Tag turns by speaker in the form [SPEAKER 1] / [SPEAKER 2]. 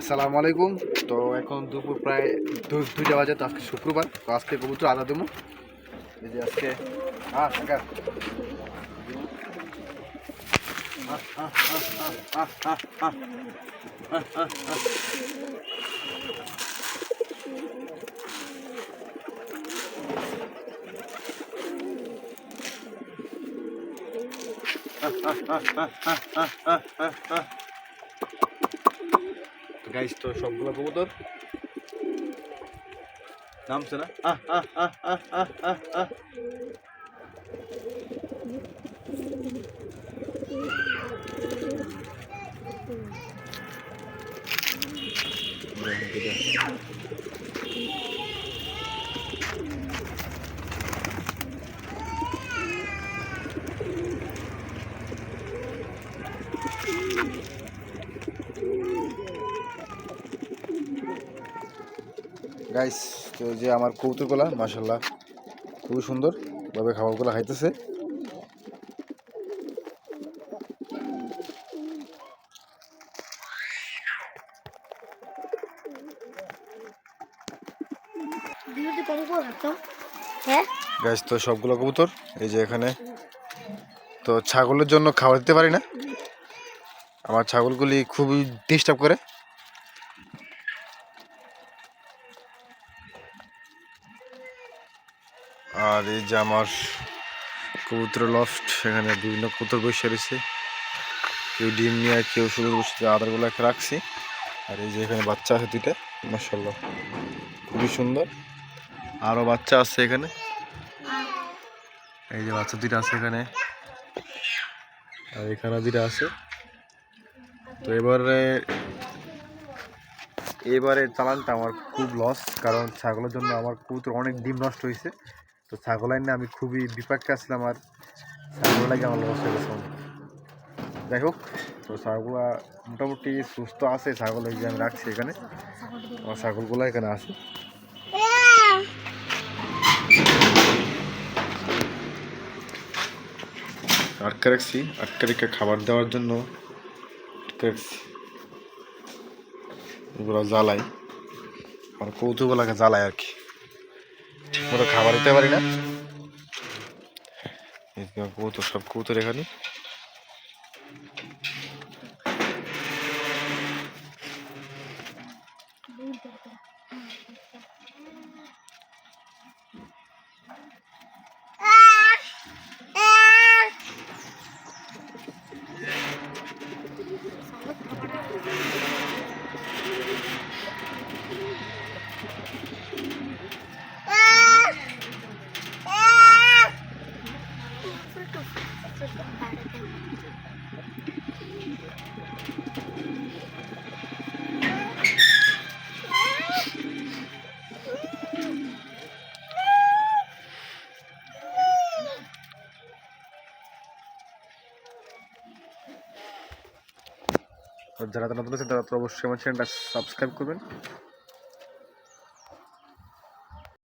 [SPEAKER 1] আসসালামু আলাইকুম। তো এখন দুপুর প্রায় দুইটা বাজে, তো আজকে শুক্রবার। তো আজকে কবুতর আদা দেবো। এই যে আজকে হ্যাঁ টাকা গাইস তো সবগুলো কবুতর নামছে না আহ, আহ, আহ, আহ, আহ, আহ, আহ। গাইস তো যে আমার কৌতুকগুলা মাসাল্লাহ খুবই সুন্দর ভাবে খাবারগুলো খাইতেছে।
[SPEAKER 2] থাকতাম হ্যাঁ?
[SPEAKER 1] তো সবগুলো কবুতর এই যে এখানে। তো ছাগলের জন্য খাবার দিতে পারি না। আমার ছাগলগুলি খুবই ডিস্টার্ব করে। আর এই যে আমার কবুতর লফট এখানে বিভিন্ন কবুতর বসে রয়েছে। কেউ ডিম নিয়ে, কেউ শুধু বসে আদারগুলো রাখছি। আর এই যে এখানে বাচ্চা আছে দুইটা মাসাল্লাহ খুবই সুন্দর। আরও বাচ্চা আছে এখানে। এই যে বাচ্চা দুইটা আছে এখানে। আর এখানে দুইটা আছে। তো এবারে এবারে চালানটা আমার খুব লস কারণ ছাগলের জন্য আমার কবুতর অনেক ডিম নষ্ট হয়েছে। তো ছাগল আইনে আমি খুবই বিপাকে আসলাম আর ছাগল লাগে আমার লস হয়ে যাই হোক, তো ছাগলগুলো মোটামুটি সুস্থ আছে, ছাগল এই যে আমি রাখছি এখানে। আমার ছাগলগুলো এখানে আছে। আটকে রাখছি, আটকে রেখে খাবার দেওয়ার জন্য আটকে রাখছি। এগুলো জ্বালাই। আর কৌতুকগুলোকে জ্বালাই আর কি। ঠিক মতো খাবার দিতে পারি না। এই সব কৌতুর এখানে। যারা নতুন আছে তারা তো অবশ্যই আমার চ্যানেলটা সাবস্ক্রাইব করবেন।